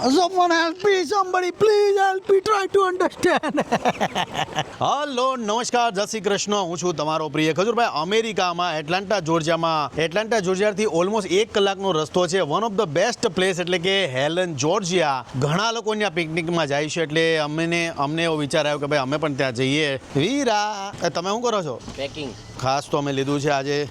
Someone help me, somebody please help me try to understand. Hello નમસ્કાર જય શ્રી કૃષ્ણ. હું છું તમારો પ્રિય ખજુરભાઈ. અમેરિકામાં એટલાન્ટા જોર્જિયામાં એટલાન્ટા જોર્જિયાથી ઓલમોસ્ટ એક કલાકનો રસ્તો છે. One of the best place એટલે કે હેલન જોર્જિયા. ઘણા લોકો ત્યાં પિકનિકમાં જાય છે એટલે અમને અમને એવો વિચાર આવ્યો કે ભાઈ અમે પણ ત્યાં જઈએ. વીરા તમે શું કરો છો? પેકિંગ ખાસ તો અમે લીધું છે આજે.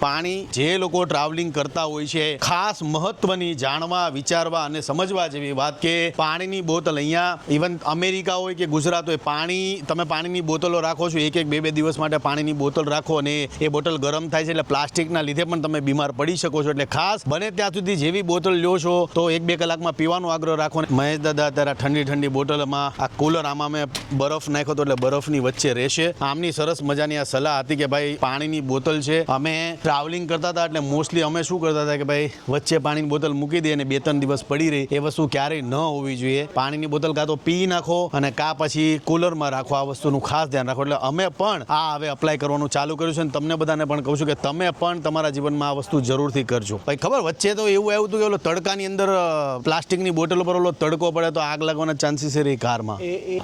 પાણી જે લોકો ટ્રાવેલિંગ કરતા હોય છે, ખાસ મહત્વની જાણવા, વિચારવા અને સમજવા જેવી વાત કે પાણીની બોટલ અહીંયા ઇવન અમેરિકા હોય કે ગુજરાત હોય, પાણી, તમે પાણીની બોટલો રાખો છો, એક એક બે બે દિવસ માટે પાણીની બોટલ રાખો અને એ બોટલ ગરમ થાય છે એટલે પ્લાસ્ટિકના લીધે પણ તમે બીમાર પડી શકો છો. એટલે ખાસ બને ત્યાં સુધી જેવી બોટલ લ્યો છો, તો એક બે કલાકમાં પીવાનો આગ્રહ રાખો મહેશ દાદા અત્યારે ઠંડી ઠંડી બોટલમાં આ કુલર આમાં મેં બરફ નાખ્યો હતો એટલે બરફની વચ્ચે રહેશે. આમની સરસ મજાની આ સલાહ હતી કે ભાઈ પાણીની બોટલ છે, અમે ટ્રાવેલિંગ કરતા હતા એટલે મોસ્ટલી અમે શું કરતા હતા કે ભાઈ વચ્ચે પાણીની બોટલ મૂકી દઈએ અને બે ત્રણ દિવસ પડી રહી. એ વસ્તુ ક્યારેય ન હોવી જોઈએ. પાણીની બોટલ કાં તો પી નાખો અને કાં પછી કુલરમાં રાખો. આ વસ્તુનું ખાસ ધ્યાન રાખો. એટલે અમે પણ આ હવે અપ્લાય કરવાનું ચાલુ કર્યું છે અને તમને બધાને પણ કહું છું કે તમે પણ તમારા જીવનમાં આ વસ્તુ જરૂરથી કરજો. ભાઈ ખબર? વચ્ચે તો એવું આવ્યું હતું કે ઓલો તડકાની અંદર પ્લાસ્ટિકની બોટલ પર ઓલો તડકો પડે તો આગ લાગવાના ચાન્સીસ છે રહી કારમાં.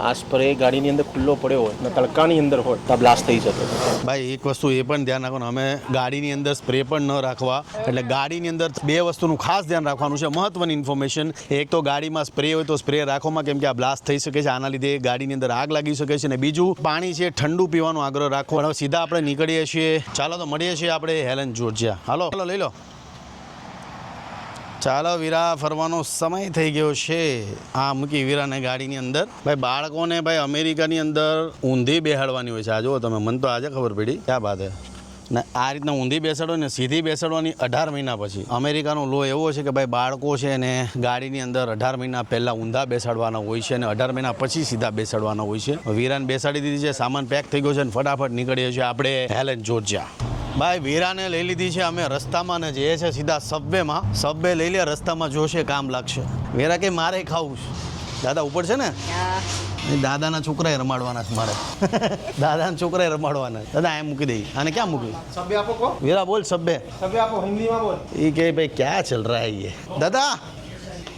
આ સ્પ્રે ગાડીની અંદર ખુલ્લો પડ્યો હોય તડકાની અંદર હોય તો બ્લાસ્ટ થઈ શકે ભાઈ એક વસ્તુ એ પણ ધ્યાન રાખો અમે ગાડીની અંદર સ્પ્રે પણ ન રાખવા. એટલે ગાડીની અંદર બે વસ્તુનું ખાસ ધ્યાન રાખવાનું છે. મહત્વની ઇન્ફોર્મેશન એક તો ગાડીમાં સ્પ્રે હોય તો સ્પ્રે રાખવામાં કેમ કે આ બ્લાસ્ટ થઈ શકે છે. આના લીધે ગાડીની અંદર આગ લાગી શકે છે. અને બીજું, પાણી છે, ઠંડુ પીવાનો આગ્રહ રાખો. હવે સીધા આપણે નીકળીએ છીએ. ચાલો તો મળીએ છીએ આપણે હેલન જોર્જિયા. હાલો ચાલો લઈ લો. ચાલો, વીરા, ફરવાનો સમય થઈ ગયો છે. આ મૂકી વીરાને ગાડીની અંદર. ભાઈ, બાળકોને ભાઈ, અમેરિકાની અંદર ઊંધી બેહાડવાની હોય છે. આ જુઓ તમે, મને તો આજે ખબર પડી. ક્યાં વાત હે? ને આ રીતના ઊંધી બેસાડો ને સીધી બેસાડવાની અઢાર મહિના પછી. અમેરિકાનો લો એવો છે કે ભાઈ બાળકો છે ને ગાડીની અંદર અઢાર મહિના પહેલાં ઊંધા બેસાડવાના હોય છે અને અઢાર મહિના પછી સીધા બેસાડવાના હોય છે. વીરાને બેસાડી દીધી છે, સામાન પેક થઈ ગયો છે અને ફટાફટ નીકળીએ છીએ આપણે હેલેન જોર્જિયા ભાઈ, વીરાને લઈ લીધી છે, અમે રસ્તામાં ને જઈએ છે સીધા સબવેમાં. સબવે લઈ લે, રસ્તામાં જોશે કામ લાગશે. વીરા કે, મારે ખાવું છે. દાદા, ઉપર છે ને? દાદાના છોકરાએ રમાડવાના છે મારે. દાદાના છોકરાએ રમાડવાના દાદા એમ મૂકી દઈ અને ક્યાં મૂકી સભ્ય આપો કો વીરા બોલ સભ્ય. સભ્ય આપો હિન્દીમાં બોલ. એ કે ભાઈ ક્યાં ચલ રહા હે દાદા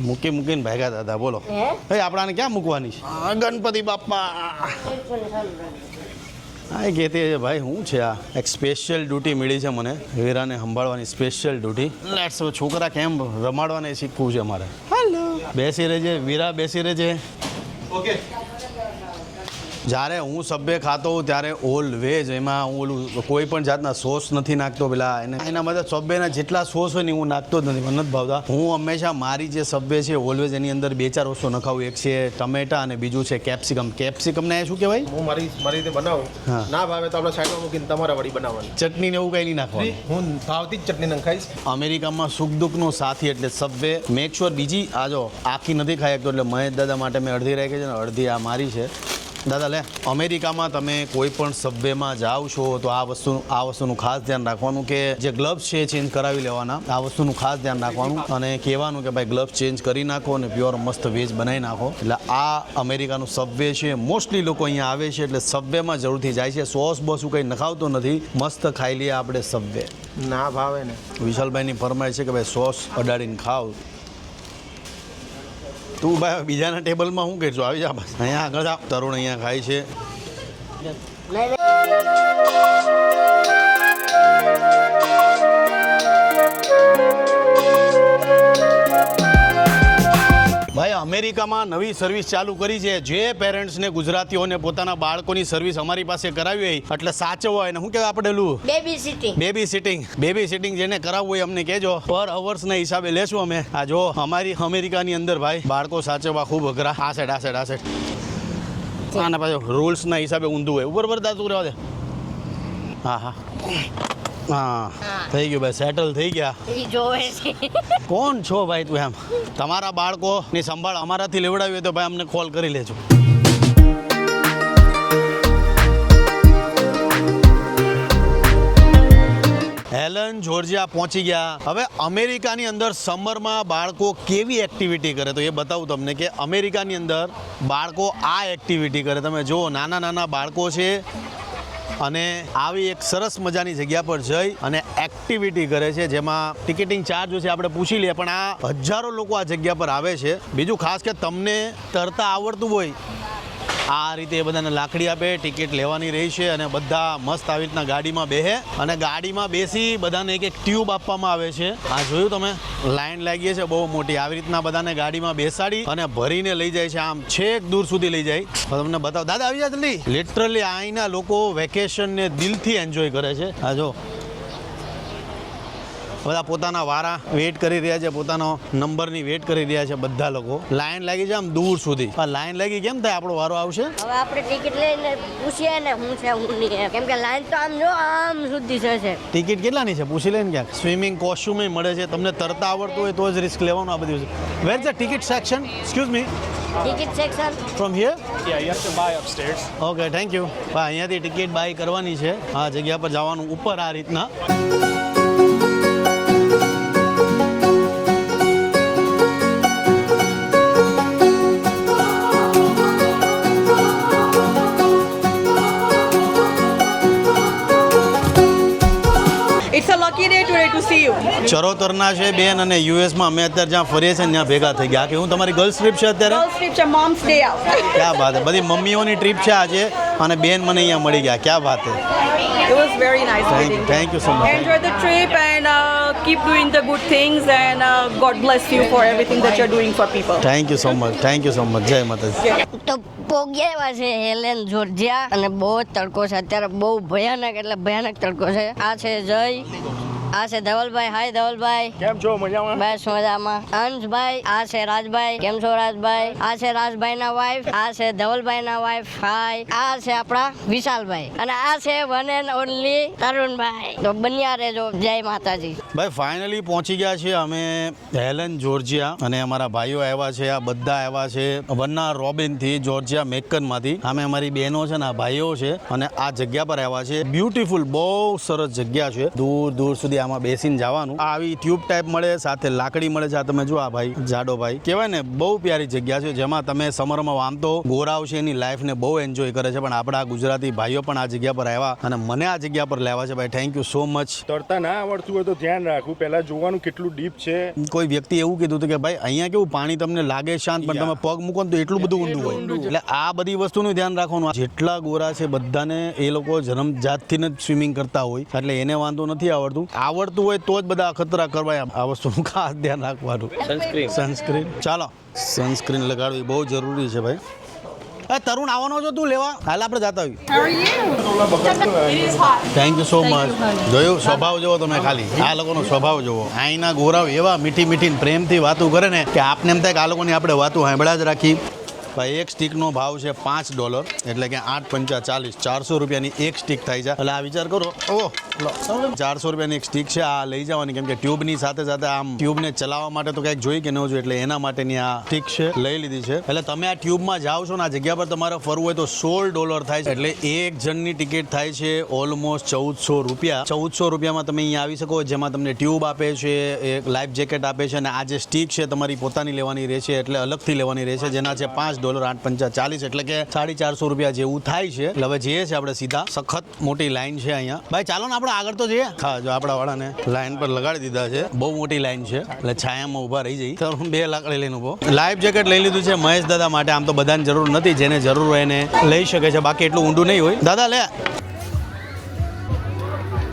મૂકી મૂકીને ભાગ્યા દાદા બોલો. ભાઈ આપણાને ક્યાં મૂકવાની છે? આ ગણપતિ બાપ્પા. હા એ કહેતી છે ભાઈ શું છે આ? એક સ્પેશિયલ ડ્યુટી મળી છે મને. વીરાને સંભાળવાની સ્પેશિયલ ડ્યુટી લેટ્સ છોકરા કેમ રમાડવાને શીખવું છે મારે હેલો બેસી રહેજે વીરા બેસી રહેજે. ઓકે જ્યારે હું સભ્ય ખાતો હોઉં ત્યારે ઓલવેઝ એમાં હું ઓલું કોઈ પણ જાતના સોસ નથી નાખતો પેલા. એને એના બધા સભ્યના જેટલા સોસ હોય ને હું નાખતો જ નથી મને નથી ભાવતા. હું હંમેશા મારી જે સભ્ય છે ઓલવેઝ એની અંદર બે ચાર વસ્તુ નખાવું. એક છે ટમેટા અને બીજું છે કેપ્સિકમ કેપ્સિકમને શું કહેવાય? હું મારી મારી રીતે બનાવું. ના ભાવે તો આપણે સાઈડમાં મૂકીને તમારા વડી બનાવવાની. ચટણી ને એવું કંઈ નહીં નાખવાનું. હું ભાવતી જ ચટણી નખાઈશ. અમેરિકામાં સુખ દુઃખનો સાથી એટલે સભ્ય. મેક શ્યોર બીજી આ જો આખી નથી ખાઈ શકતો એટલે મહેશ દાદા માટે મેં અડધી રાખી છે ને અડધી આ મારી છે. દાદા લે અમેરિકામાં તમે કોઈ પણ સબવેમાં જાઓ છો તો આ વસ્તુ આ વસ્તુનું ખાસ ધ્યાન રાખવાનું કે જે ગ્લવ્સ છે ચેન્જ કરાવી લેવાના. આ વસ્તુનું ખાસ ધ્યાન રાખવાનું અને કહેવાનું કે ભાઈ ગ્લવ્સ ચેન્જ કરી નાખો અને પ્યોર મસ્ત વેજ બનાવી નાખો. એટલે આ અમેરિકાનું સબવે છે મોસ્ટલી લોકો અહીંયા આવે છે એટલે સબવેમાં જરૂરથી જાય છે. સોસ બોસું કંઈ નખાવતો નથી મસ્ત ખાઈ લઈએ આપણે સબવે ના ભાવે ને. વિશાલભાઈની ફરમાય છે કે ભાઈ સોસ અડાડીને ખાવ તું ભાઈ બીજાના ટેબલમાં શું કહેશું આવી જા બસ. અહીંયા આગળ આપ. તરુણ અહીંયા ખાય છે. ભાઈ અમેરિકામાં નવી સર્વિસ ચાલુ કરી છે. જે પેરેન્ટ્સને ગુજરાતીઓને પોતાના બાળકોની સર્વિસ અમારી પાસે કરાવી હોય એટલે સાચવવા હોય. ને શું કહેવાય આપણે પેલું baby sitting baby sitting baby sitting જેને કરાવવું હોય અમને કહેજો. પર અવર્સના હિસાબે લેશું અમે. આ જો અમારી અમેરિકાની અંદર ભાઈ બાળકો સાચવવા ખૂબ અઘરા. આ સાઈડ આ સાઈડ આ સાઈડ આના પાછું રૂલ્સના હિસાબે ઊંધું હોય. ઉપર પર તું રહેવા દે. હા હા. હા. થઈ ગયું ભાઈ સેટલ થઈ ગયા. જોવે છે. કોણ છો ભાઈ તું એમ? તમારા બાળકોની સંભાળ અમારાથી લેવડાવી હોય તો ભાઈ અમને કોલ કરી લેજો. હેલન જોર્જિયા પહોંચી ગયા. હવે અમેરિકાની અંદર સમરમાં બાળકો કેવી એક્ટિવિટી કરે તો એ બતાવું તમને કે અમેરિકાની અંદર બાળકો આ એક્ટિવિટી કરે. તમે જુઓ નાના નાના બાળકો છે અને આવી એક સરસ મજાની જગ્યા પર જઈ અને એક્ટિવિટી કરે છે, જેમાં ટિકિટિંગ ચાર્જ છે આપણે પૂછી લઈએ. પણ આ હજારો લોકો આ જગ્યા પર આવે છે. બીજું ખાસ કે તમને તરતા આવડતું હોય આ રીતે એ બધાને લાકડી આપે, ટિકિટ લેવાની રહી છે અને બધા મસ્ત આવી રીતના ગાડીમાં બેહે અને ગાડીમાં બેસી બધાને એક એક ટ્યુબ આપવામાં આવે છે. આ જોયું તમે? લાઈન લાગી છે, બહુ મોટી. આવી રીતના બધાને ગાડીમાં બેસાડી અને ભરીને લઈ જાય છે. આમ છેક દૂર સુધી લઈ જાય. તમને બતાવો. દાદા, આવી જાય જલ્દી. લિટરલી અહીંના લોકો વેકેશનને દિલથી એન્જોય કરે છે. આ જો. બધા પોતાના વારા વેટ કરી રહ્યા છે પોતાનો નંબરની વેટ કરી રહ્યા છે બધા લોકો. લાઈન લાગી છે આમ દૂર સુધી. આ લાઈન લાગી કેમ થાય? આપણો વારો આવશે? હવે આપણે ટિકિટ લઈને પૂછીએ ને હું છે હું નહીં કેમ કે લાઈન તો આમ જો આમ સુધી છે છે ટિકિટ કેટલાની છે? પૂછી લઈને ક્યાંક. સ્વિમિંગ કોસ્ટ્યુમ મળે છે. તમને તરતા આવડતું હોય તો જ રિસ્ક લેવાનું આ બધું છે. Where the ticket section excuse me ticket section from here ya you have to buy upstairs okay thank you હા અહીંયાથી ટિકિટ બાય કરવાની છે. આ જગ્યા પર જવાનું ઉપર આ રીતના. Lucky day today to see you. ચરોતરના છે બેન અને યુએસમાં અમે અત્યારે જ્યાં ફરીએ છીએ ને ત્યાં ભેગા થઈ ગયા. કે હું તમારી ગર્લ્સ ટ્રીપ છે અત્યારે? Girls trip છે mom's day out. ક્યાં વાત હે બધી મમ્મીઓની ટ્રીપ છે આજે અને બેન મને અહીંયા મળી ગયા. ક્યાં વાત હે It was very nice thank meeting. You thank you so much Enjoy the trip and uh, keep doing the good things and uh, God bless you for everything that you're doing for people. Thank you so much thank you so much જય માતાજી તો પોગ્યા એવા છે Helen Georgia અને બહુ જ તડકો છે. અત્યારે બહુ ભયાનક એટલે ભયાનક તડકો છે. આ છે જય. આ છે ધવલભાઈ. હાય ધવલભાઈ. કેમ છો? મજામાં? બસ મજામાં. અંશભાઈ આ છે રાજભાઈ. કેમ છો રાજભાઈ? આ છે રાજભાઈ ના વાઈફ આ છે ધવલભાઈ ના વાઈફ હાય. આ છે આપણા વિશાલભાઈ. અને આ છે વન એન્ડ ઓનલી તરુણભાઈ. તો બન્યા રહેજો. જય માતાજી. ભાઈ ફાઇનલી પહોંચી ગયા છે અમે હેલન જોર્જિયા અને અમારા ભાઈઓ આવ્યા છે. આ બધા આવ્યા છે વન્ના રોબિનથી જોર્જિયા મેકનમાંથી અમે અમારી બહેનો છે ને આ ભાઈઓ છે અને આ જગ્યા પર આવ્યા છે. બ્યુટીફુલ બહુ સરસ જગ્યા છે. દૂર દૂર સુધી આમાં બેસીને જવાનું. આ આવી ટ્યુબ ટાઈપ મળે સાથે લાકડી મળે છે આ તમે જો આ ભાઈ જાડો ભાઈ. કહેવાય ને બહુ પ્યારી જગ્યા છે જેમાં તમે સમરમાં આમ તો ગોરાવ છે એની લાઈફને બહુ એન્જોય કરે છે. પણ આપણા ગુજરાતી ભાઈઓ પણ આ જગ્યા પર આવ્યા અને મને આ જગ્યા પર લેવા છે. ભાઈ થેન્ક યુ સો મચ તરતા ના આવડતું હોય તો ધ્યાન રાખવું. પહેલા જોવાનું કેટલું ડીપ છે. કોઈ વ્યક્તિ એવું કીધું હતું કે ભાઈ અહીંયા કેવું પાણી તમને લાગે શાંત પણ તમે પગ મૂકો તો એટલું બધું ઊંડું હોય. એટલે આ બધી વસ્તુનું ધ્યાન રાખવાનું. જેટલા ગોરા છે બધાને એ લોકો જન્મ જાતથી જ સ્વિમિંગ કરતા હોય. એટલે એને વાંધો નથી આવડતું. આવડતું હોય તો જ બધા અખતરા કરવા આ વસ્તુનું ખાસ ધ્યાન રાખવાનું. સનસ્ક્રીન સનસ્ક્રીન ચાલો. સનસ્ક્રીન લગાડવી બહુ જરૂરી છે ભાઈ. એ તરુણ આવવાનો છો તું? લેવા? હાલ આપણે જતા આવી થેન્ક યુ સો મચ જોયું? સ્વભાવ જોવો તમે ખાલી. આ લોકોનો સ્વભાવ જોવો. અહીંના ગોરાવ એવા મીઠી મીઠી પ્રેમથી વાતો કરે ને કે આપને એમ થાય કે આ લોકોની આપણે વાતો સાંભળ્યા જ રાખી. ભાઈ એક સ્ટીકનો ભાવ છે પાંચ ડોલર એટલે કે આઠ પંચા ચાલીસ ચારસો રૂપિયાની એક સ્ટીક થાય છે. એટલે આ વિચાર કરો. ઓહ ચારસો રૂપિયાની એક સ્ટીક છે આ લઈ જવાની કેમ કે ટ્યુબની સાથે સાથે આમ ટ્યુબને ચલાવવા માટે તો કંઈક જોઈ કે ન જોઈએ એટલે એના માટેની આ સ્ટીક છે લઈ લીધી છે. એટલે તમે આ ટ્યુબમાં જાઓ છો ને આ જગ્યા પર તમારે ફરવું હોય તો સોળ ડોલર થાય છે. એટલે એક જણની ટિકિટ થાય છે ઓલમોસ્ટ ચૌદસો રૂપિયા. ચૌદસો રૂપિયામાં તમે અહીંયા આવી શકો જેમાં તમને ટ્યુબ આપે છે એક લાઈફ જેકેટ આપે છે અને આ જે સ્ટીક છે તમારી પોતાની લેવાની રહેશે એટલે અલગથી લેવાની રહેશે જેના છે પાંચ ડોલર આઠ પંચા ચાલીસ એટલે કે સાડી ચારસો રૂપિયા જેવું થાય છે. એટલે હવે જઈએ છીએ આપણે સીધા. સખત મોટી લાઈન છે અહીંયા. ભાઈ, ચાલો ને આપણે આગળ તો જઈએ. હા, જો આપણા વાળાને લાઈન પર લગાડી દીધા છે. બહુ મોટી લાઈન છે. એટલે છાયામાં ઊભા રહી જઈ તો બે લાકડી લઈને ઊભો. લાઈફ જેકેટ લઈ લીધું છે મહેશ દાદા માટે. આમ તો બધાને જરૂર નથી. જેને જરૂર હોય એને લઈ શકે છે. બાકી એટલું ઊંડું નહીં હોય. દાદા, લે.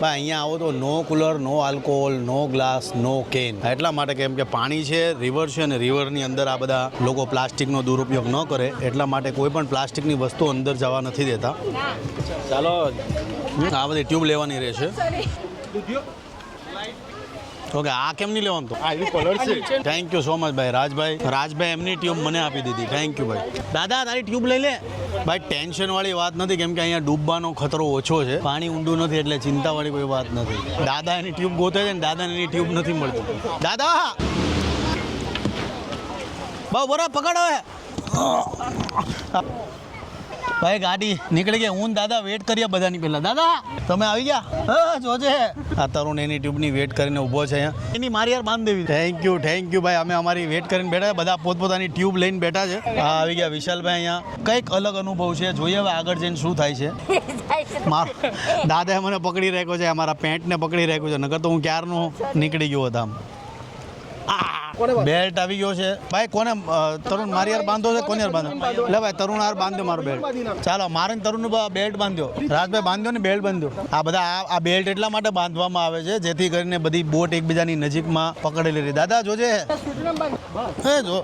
ભાઈ, અહીંયા આવો તો no cooler no alcohol no glass no can એટલા માટે કેમ કે પાણી છે રિવર છે અને રિવરની અંદર આ બધા લોકો પ્લાસ્ટિકનો દુરુપયોગ ન કરે, એટલા માટે કોઈ પણ પ્લાસ્ટિકની વસ્તુ અંદર જવા નથી દેતા. ચાલો, આ બધી ટ્યુબ લેવાની રહેશે. ઓકે આ કેમ નહીં લેવાનું તો? આ એવી કલર છે. થેન્ક યુ સો મચ ભાઈ રાજભાઈ. રાજભાઈ એમની ટ્યુબ મને આપી દીધી. થેન્ક યુ ભાઈ. દાદા તારી ટ્યુબ લઈ લે. ભાઈ ટેન્શન વાળી વાત નથી કેમ કે અહીંયા ડૂબવાનો ખતરો ઓછો છે. પાણી ઊંડું નથી એટલે ચિંતા વાળી કોઈ વાત નથી. દાદા એની ટ્યુબ ગોતે છે ને દાદાને એની ટ્યુબ નથી મળતી. દાદા! બહુ બરાબર પકડો હે ભાઈ ગાડી નીકળી ગઈ. હું દાદા વેટ કરીએ બધાની પહેલા. દાદા તમે આવી ગયા? હા જોજે આ તરુણ એની ટ્યુબની વેટ કરીને ઊભો છે અહીંયા. એની મારી યાર બાંધ દેવી થેન્ક યુ થેન્ક યુ ભાઈ. અમે અમારી વેટ કરીને બેઠા છે. બધા પોતપોતાની ટ્યુબ લઈને બેઠા છે. હા આવી ગયા વિશાલભાઈ અહીંયા. કંઈક અલગ અનુભવ છે. જોઈએ હવે આગળ જઈને શું થાય છે. મારો દાદાએ મને પકડી રાખ્યો છે. અમારા પેન્ટને પકડી રાખ્યો છે. નકર તો હું ક્યારનો નીકળી ગયો હતો આમ. બેલ્ટ આવી ગયો છે. ભાઈ કોને તરુણ મારી યાર બાંધો છે? કોને યાર બાંધો? લે ભાઈ તરુણ યાર બાંધ્યો મારો બેલ્ટ ચાલો મારે તરુણ બેલ્ટ બાંધ્યો રાજભાઈ બાંધ્યો ને બેલ્ટ બાંધ્યો આ બધા આ- બેલ્ટ એટલા માટે બાંધવામાં આવે છે જેથી કરીને બધી બોટ એકબીજાની નજીકમાં પકડેલી રહી. દાદા જોજે. હે જો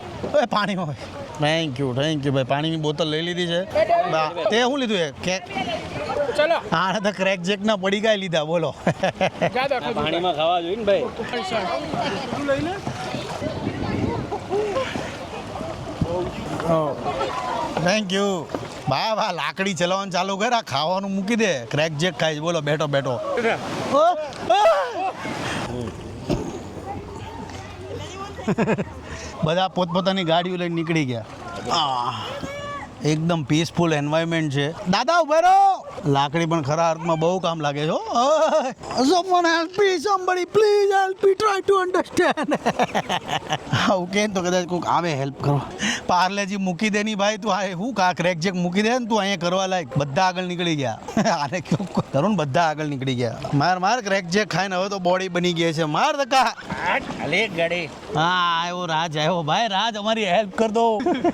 એ પાણીમાં થેન્ક યુ થેન્ક યુ ભાઈ. પાણીની બોતલ લઈ લીધી છે. તે શું લીધું એ? કે આને તો ક્રેક જેક ના પડી ગયા લીધા બોલો. પાણીમાં ખાવા જોઈએ ને ભાઈ. થેન્ક યુ બા બા લાકડી ચલાવવાનું ચાલુ કર આ ખાવાનું મૂકી દે. ક્રેક જેક ખાય બોલો બેઠો બેઠો. બધા પોતપોતાની ગાડીઓ લઈને નીકળી ગયા. એકદમ પીસફુલ એન્વાયરમેન્ટ છે. દાદા ઊભા રહો. લાકડી પણ ખરા અર્થમાં બહુ કામ લાગે છે someone help me somebody please help me try to understand to understand. આવું કે તો કદાચ કોઈક આવે હેલ્પ કરો પાર્લેજી મૂકી દે ની ભાઈ તું આ હું કા ક્રેક જેક મૂકી દે ને તું અહીંયા કરવા લાયક. બધા આગળ નીકળી ગયા. આને કેવું કરું તરુણ બધા આગળ નીકળી ગયા. માર માર ક્રેક જેક ખાઈને હવે તો બોડી બની ગઈ છે. માર ધક્કા. અલે ગડે. હા આવ્યો રાજ આવ્યો ભાઈ રાજ અમારી હેલ્પ કર દો.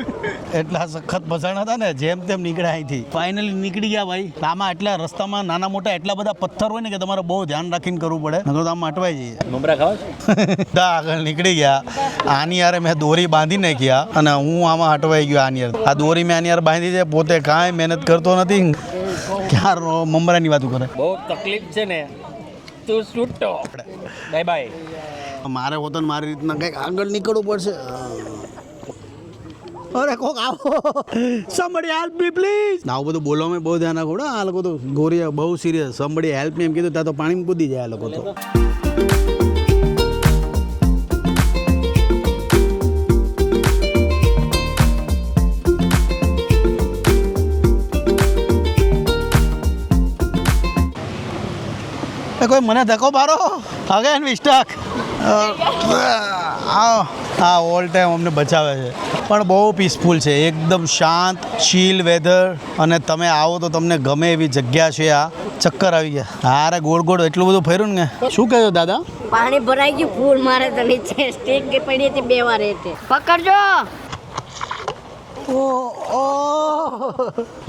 એટલા સખત ફસાણ હતા ને જેમ તેમ નીકળ્યા અહીંથી. ફાઇનલી નીકળી ગયા ભાઈ. આમાં એટલા રસ્તામાં નાના મોટા એટલા બધા પથ્થર હોય ને કે તમારે બહુ ધ્યાન રાખીને કરવું પડે. નકર તો આમ અટવાઈ જઈએ. મમરા ખાવ છે? બધા આગળ નીકળી ગયા. આની યારે મેં દોરી બાંધી નાખ્યા અને હું આમાં અટવાઈ ગયો આની યાર આ દોરી મેં આની યાર બાંધી છે પોતે કાંઈ મહેનત કરતો નથી. ક્યાં મમરાની વાતો કરે? બહુ તકલીફ છે ને. તું છૂટો. બાય બાય મારે હોતો ને મારી રીતના કંઈક આગળ નીકળવું પડશે. અરે કોક આવો. somebody હેલ્પ મી પ્લીઝ આવું બધું બોલવામાં બહુ ધ્યાન રાખો આ લોકો તો ગોરી બહુ સિરિયસ સમબડી હેલ્પ એમ કીધું ત્યાં તો પાણીમાં કૂદી જાય આ લોકો તો. એ કોઈ મને ધક્કો મારો? અગેન વી સ્ટક આ ઓલ ટાઈમ અમને બચાવે છે. પણ બહુ પીસફુલ છે. એકદમ શાંત ચીલ વેધર અને તમે આવો તો તમને ગમે એવી જગ્યા છે આ. ચક્કર આવી ગયા. હારે ગોળ ગોળ એટલું બધું ફેર્યું ને શું કહ્યું દાદા? પાણી ભરાઈ ગયું ફૂલ મારે તો નીચે સ્ટીક કે પડી હતી બે વાર એટલે પકડજો!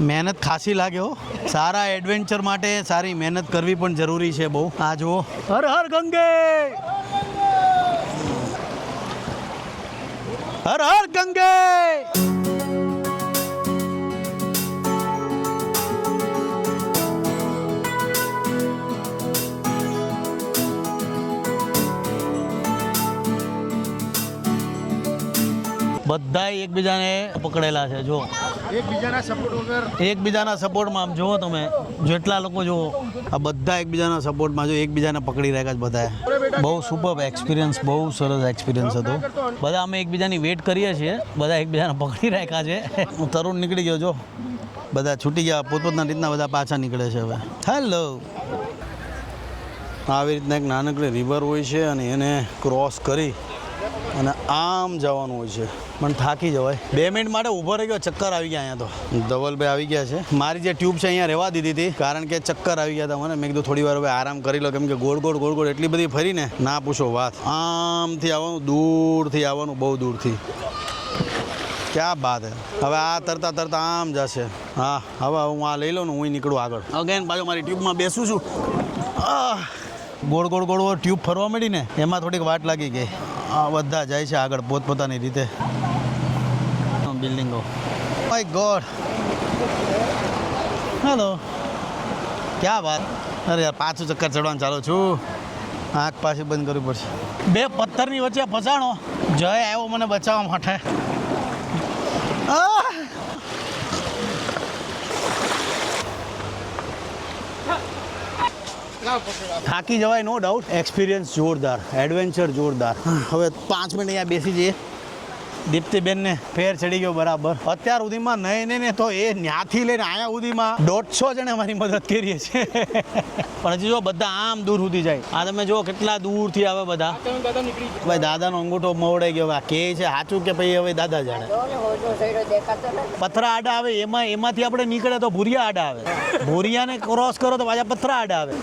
મહેનત ખાસી લાગે હો. સારા એડવેન્ચર માટે સારી મહેનત કરવી પણ જરૂરી છે બહુ. આ જુઓ. હર હર ગંગે! હર હર ગંગે! બધા એકબીજાને પકડેલા છે જો એકબીજાના સપોર્ટ વગર એકબીજાના સપોર્ટમાં આમ જુઓ તમે જેટલા લોકો જુઓ આ બધા એકબીજાના સપોર્ટમાં જો એકબીજાને પકડી રાખ્યા છે બધાએ. બહુ સુપર એક્સપિરિયન્સ બહુ સરસ એક્સપિરિયન્સ હતો. બધા અમે એકબીજાની વેટ કરીએ છીએ. બધા એકબીજાને પકડી રાખ્યા છે. હું તરુણ નીકળી ગયો, જો. બધા છૂટી ગયા, પોતપોતના રીતના બધા પાછા નીકળે છે હવે. હેલો આવી રીતના એક નાનકડી રિવર હોય છે અને એને ક્રોસ કરી અને આમ જવાનું હોય છે. પણ થાકી જવાય. બે મિનિટ માટે ઊભો રહી ગયો ચક્કર આવી ગયા અહીંયા તો. ધવલભાઈ આવી ગયા છે. મારી જે ટ્યુબ છે અહીંયા રહેવા દીધી હતી કારણ કે ચક્કર આવી ગયા હતા મને. મેં કીધું થોડી વાર હવે આરામ કરી લો કેમ કે ગોળ ગોળ ગોળ ગોળ એટલી બધી ફરીને. ના પૂછો વાત. આમથી આવવાનું દૂરથી આવવાનું બહુ દૂરથી. ક્યાં બાત હે? હવે આ તરતા તરતા આમ જશે. હા હવે હું આ લઈ લઉં ને હું નીકળું આગળ. અગેન પાછો મારી ટ્યુબમાં બેસું છું. ગોળ ગોળ ગોળ ટ્યુબ ફરવા મળી ને એમાં થોડીક વાટ લાગી ગઈ. બધા જાય છે આગળ પોતપોતાની રીતે. બિલ્ડિંગો. માય ગોડ હેલો ક્યાં વાત? અરે યાર પાછું ચક્કર ચડવાનું ચાલુ છું. આંખ પાછી બંધ કરવી પડશે. બે પથ્થરની વચ્ચે ફસાણો. જય આવ્યો મને બચાવવા માટે. આહ! થાકી જવાય નો ડાઉટ એક્સપિરિયન્સ જોરદાર એડવેન્ચર જોરદાર. હવે પાંચ મિનિટ અહીંયા બેસી જઈએ. દીપ્તિબેન ને ફેર ચડી ગયો બરાબર. અત્યાર સુધીમાં નહીં ને ને તો એ ન્યાથી લઈને આયા સુધીમાં દોઢસો જણે અમારી મદદ કરીએ છે. પણ હજી જો બધા આમ દૂર સુધી જાય. આ તમે જો કેટલા દૂરથી આવે બધા. ભાઈ, દાદાનો અંગૂઠો મોવડાઈ ગયો. આ કે છે, સાચું કે ભાઈ હવે દાદા જાણે? પથરા આડા આવે, એમાં, એમાંથી આપણે નીકળે તો ભૂરિયા આડા આવે. ભૂરિયાને ક્રોસ કરો તો પાછા પથરા આડા આવે.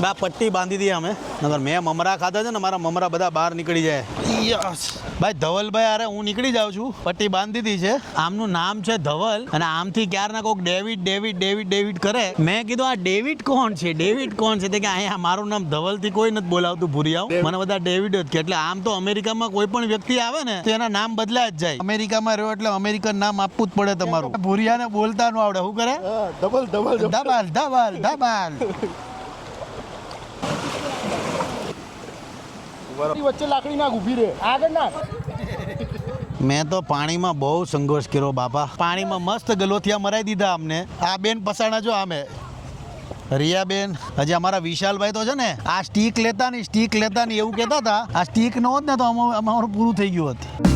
બા, પટ્ટી બાંધી દઈએ અમે. નગર મેં મમરા ખાધા છે ને, મારા મમરા બધા બહાર નીકળી જાય. યસ. ભાઈ ધવલભાઈ અરે હું નીકળી જાઉં છું. પટ્ટી બાંધી દીધી છે. આમનું નામ છે ધવલ અને આમથી ક્યારના કોઈક ડેવિડ ડેવિડ ડેવિડ ડેવિડ કરે. મેં કીધું આ ડેવિડ કોણ છે? ડેવિડ કોણ છે? તે કે અહીંયા મારું નામ ધવલથી કોઈ નથી બોલાવતું ભૂરિયાઓ. મને બધા ડેવિડ જ કે એટલે આમ તો અમેરિકામાં કોઈ પણ વ્યક્તિ આવે ને તો એના નામ બદલાય જ જાય. અમેરિકામાં રહ્યો એટલે અમેરિકન નામ આપવું જ પડે તમારું. ભૂરિયાને બોલતા નું આવડે. શું કરે? ડબલ ડબલ ધબાલ ધબાલ ધબાલ. વચ્ચે લાકડી નાખ, ઊભી રહે. આગળ નાખ. મેં તો પાણીમાં બહુ સંઘર્ષ કર્યો બાપા. પાણીમાં મસ્ત ગલોથિયા મરાઈ દીધા અમને. આ બેન પસાણા જો આમે. રિયાબેન, હજી અમારા વિશાલભાઈ તો છે ને, આ સ્ટીક લેતા ને સ્ટીક લેતા ને એવું કહેતા હતા. આ સ્ટીક ન હોત ને તો અમારું પૂરું થઈ ગયું હોત.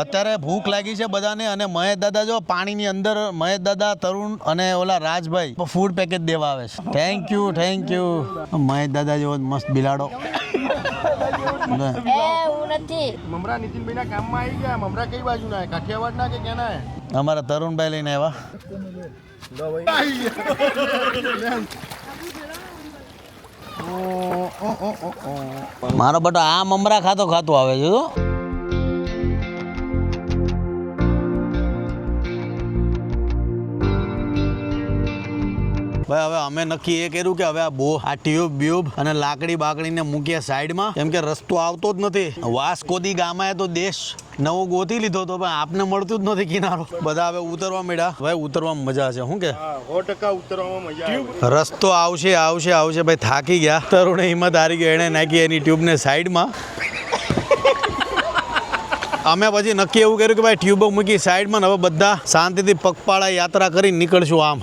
અત્યારે ભૂખ લાગી છે બધાને અને મહેશ દાદા જો પાણીની અંદર મહેશ દાદા તરુણ અને ઓલા રાજભાઈ ફૂડ પેકેજ દેવા આવે છે. Thank you thank you Mahesh દાદા જેવો મસ્ત બિલાડો. એ હું નથી. મમરા નીતિનભાઈ ના કામમાં આવી ગયા. મમરા કઈ બાજુ ના કાઠિયાવાડ કે કેના અમારા તરુણભાઈ લઈને આવ્યા. મારો બટો આ મમરા ખાતો ખાતો આવે છે ભાઈ હવે અમે નક્કી એ કર્યું કે હવે આ બો આ ટ્યુબ બ્યુબ અને લાકડી બાકડીને મૂકીએ સાઈડમાં. કેમ કે રસ્તો આવતો જ નથી. વાસ્કોદી ગામાએ તો દેશ નવો ગોતી લીધો તો પણ આપને મળતું જ નથી કિનારો. બધા હવે ઉતરવા મળ્યા ભાઈ ઉતરવામાં મજા છે. શું કે? ઉતરવામાં મજા રસ્તો આવશે આવશે આવશે. ભાઈ થાકી ગયા. તરુણે હિંમત હારી ગયો એણે નાખી એની ટ્યુબને સાઈડમાં. અમે પછી નક્કી એવું કર્યું કે ભાઈ ટ્યુબ મૂકી સાઈડમાં હવે બધા શાંતિથી પગપાળા યાત્રા કરી નીકળશું આમ.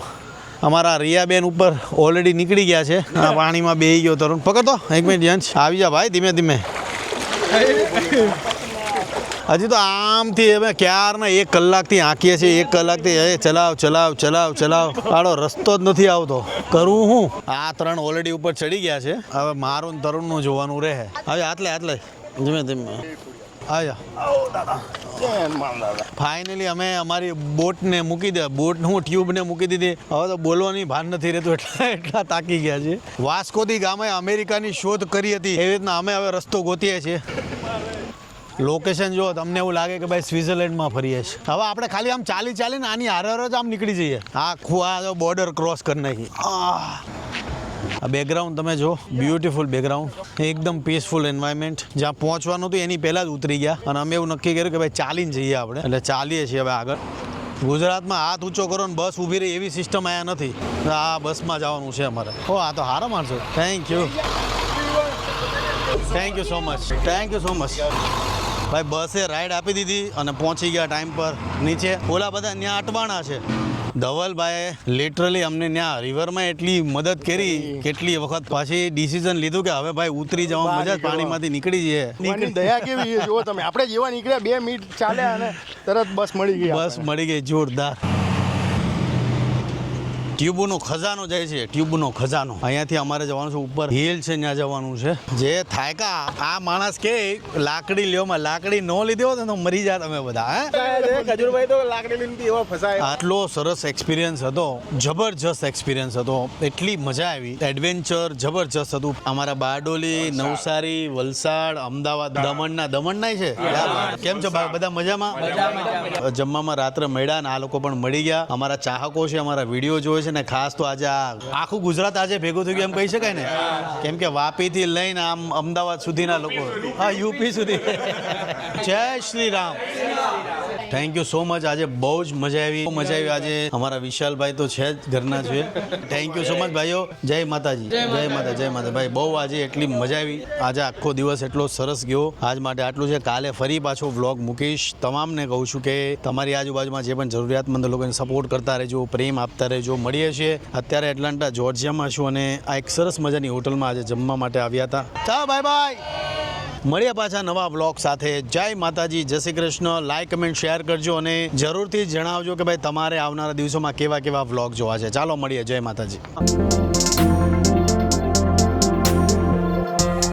અમારા રિયાબેન ઉપર ઓલરેડી નીકળી ગયા છે. આ પાણીમાં બેહી ગયો તરુણ. પકડતો. એક મિનિટ જંશ આવી જા ભાઈ ધીમે ધીમે. હજી તો આમથી અમે ક્યારના એક કલાકથી આંકીએ છીએ એક કલાકથી એ ચલાવ ચલાવ ચલાવ ચલાવ. આડો રસ્તો જ નથી આવતો. કરવું હું? આ ત્રણ ઓલરેડી ઉપર ચડી ગયા છે. હવે મારું તરુણનું જોવાનું રહે. હવે આટલે આટલે ધીમે ધીમે. ફાઇનલી અમે અમારી બોટને મૂકી દે, બોટ હું ટ્યુબને મૂકી દીધી. હવે તો બોલવાની ભાન નથી રહેતું, એટલા એટલા તાકી ગયા છે. વાસ્કોથી ગામે અમેરિકાની શોધ કરી હતી. એવી રીતના અમે હવે રસ્તો ગોતીએ છીએ. લોકેશન જો, તમને એવું લાગે કે ભાઈ સ્વિટ્ઝરલેન્ડમાં ફરીએ છીએ. હવે આપણે ખાલી આમ ચાલી ચાલીને આની હારે જ આમ નીકળી જઈએ. આખું આ બોર્ડર ક્રોસ કરી નાખી. આહ. આ બેકગ્રાઉન્ડ તમે જો બ્યુટીફુલ બેકગ્રાઉન્ડ એકદમ પીસફુલ એન્વાયરમેન્ટ જ્યાં પહોંચવાનું હતું, એની પહેલાં જ ઉતરી ગયા. અને અમે એવું નક્કી કર્યું કે ભાઈ ચાલીને જઈએ આપણે. એટલે ચાલીએ છીએ હવે આગળ. ગુજરાતમાં હાથ ઊંચો કરો ને બસ ઊભી રહી, એવી સિસ્ટમ અહીંયા નથી. આ બસમાં જવાનું છે અમારે. ઓ, આ તો હારા માણસો. Thank you thank you so much thank you so much ભાઈ, બસે રાઈડ આપી દીધી અને પહોંચી ગયા ટાઈમ પર. નીચે. ઓલા બધા ત્યાં અટવાણા છે. ધવલભાઈએ લિટરલી અમને ત્યાં રિવરમાં એટલી મદદ કરી કેટલી વખત પાછી ડિસિઝન લીધું કે હવે ભાઈ ઉતરી જવા મજા પાણીમાંથી નીકળી જઈએ. દયા કેવી જુઓ તમે. આપણે જેવા નીકળ્યા બે મિનિટ ચાલ્યા અને તરત બસ મળી ગઈ બસ મળી ગઈ જોરદાર. ટ્યુબનો ખજાનો જાય છે ટ્યુબનો ખજાનો. અહીંયાથી અમારે જવાનું છે ઉપર હિલ છે ત્યાં જવાનું છે. જે થાય કા આ માણસ કે લાકડી લ્યોમાં લાકડી ન લીધી હોત તો મરી જાત અમે બધા હે? ખજૂરભાઈ તો લાકડી લીધી એવો ફસાય. આટલો સરસ એક્સપિરિયન્સ હતો જબરજસ્ત એક્સપિરિયન્સ હતો. એટલી મજા આવી. એડવેન્ચર જબરજસ્ત હતું. અમારા બારડોલી નવસારી વલસાડ અમદાવાદ દમણના દમણના છે? કેમ છો? બધા મજામાં? જમવામાં રાત્રે મળ્યા ને આ લોકો પણ મળી ગયા. અમારા ચાહકો છે અમારા વીડિયો જોવે છે ને ખાસ તો આજે આખું ગુજરાત આજે ભેગું થયું એમ કહી શકાય ને? કેમ કે વાપીથી લઈને આમ અમદાવાદ સુધીના લોકો. હા, યુપી સુધી. જય Shri Ram. Thank you so much આજે બહુ જ મજા આવી. મજા આવી. આજે અમારા વિશાલભાઈ તો છે જ ઘરના છે. થેન્ક યુ સો મચ ભાઈઓ. જય માતાજી. જય માતા જય માતા ભાઈ બહુ આજે એટલી મજા આવી. આજે આખો દિવસ એટલો સરસ ગયો. આજ માટે આટલું છે. કાલે ફરી પાછો વ્લોગ મૂકીશ. તમામને કહું છું કે તમારી આજુબાજુમાં જે પણ જરૂરિયાતમંદ લોકોને સપોર્ટ કરતા રહેજો પ્રેમ આપતા રહેજો મળીએ છીએ. અત્યારે એટલાન્ટા જોર્જિયામાં છું અને આ એક સરસ મજાની હોટલમાં આજે જમવા માટે આવ્યા હતા. ચાલો બાય બાય મળીએ પાછા નવા બ્લોગ સાથે. જય માતાજી, જય Shri Krishna. Like comment share કરજો અને જરૂરથી જણાવજો કે ભાઈ તમારે આવનારા દિવસોમાં કેવા કેવા વ્લોગ જોવા છે. ચાલો મળીએ. જય માતાજી.